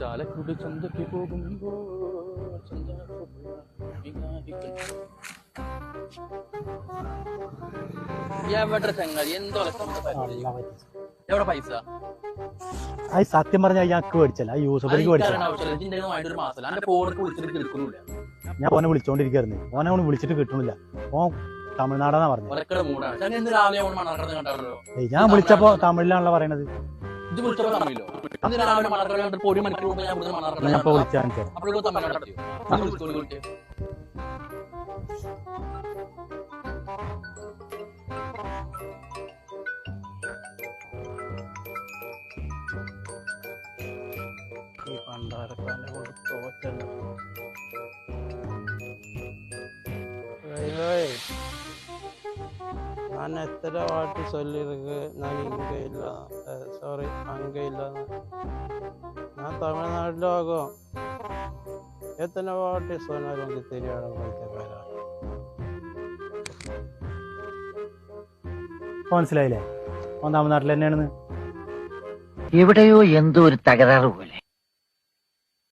ചാലക്കുടി ചന്തയ്ക്ക് പോകുമ്പോൾ എവിടെ ചങ്ങാതി എന്തോ എവിടെ പൈസ? അത് സത്യം പറഞ്ഞാൽ ഞങ്ങൾക്ക് മേടിച്ചല്ല. യൂസഫലിക്ക് മേടിച്ചല്ല ഞാൻ ഓനെ വിളിച്ചോണ്ടിരിക്കായിരുന്നു. ഓനെ അവന് വിളിച്ചിട്ട് കിട്ടണില്ല ഓൻ തമിഴ്നാടാന്നാ പറഞ്ഞത് ഞാൻ വിളിച്ചപ്പോ തമിഴിലാണല്ലോ പറയണത്. ഇത് വിളിച്ചപ്പോ അന്ന് രാവിലെ മണർക്കട കണ്ടിട്ട് ഒരു മണിക്കൂർ മുമ്പ് ഞാൻ മണർക്കട അപ്പോഴേക്കും തമ്മിൽ നടത്തിയോ ഈ പണ്ടാരക്കാരനെ കൊണ്ട് തോറ്റല്ലോ. நான் எத்தனை வாட்டி சொல்லியிருக்கு நான் இங்கே இல்லை சாரி அங்கே இல்லைன்னு நான் தமிழ்நாட்டில் ஆகும் எத்தனை வாட்டி சொன்னாலும் உங்களுக்கு தெரியாத வைத்தியக்காரா ഇപ്പൊ മനസ്സിലായില്ലേ ഓൻ തമിഴ്നാട്ടിൽ തന്നെയാണെന്ന് എവിടെയോ എന്തോ ഒരു തകരാറ് പോലെ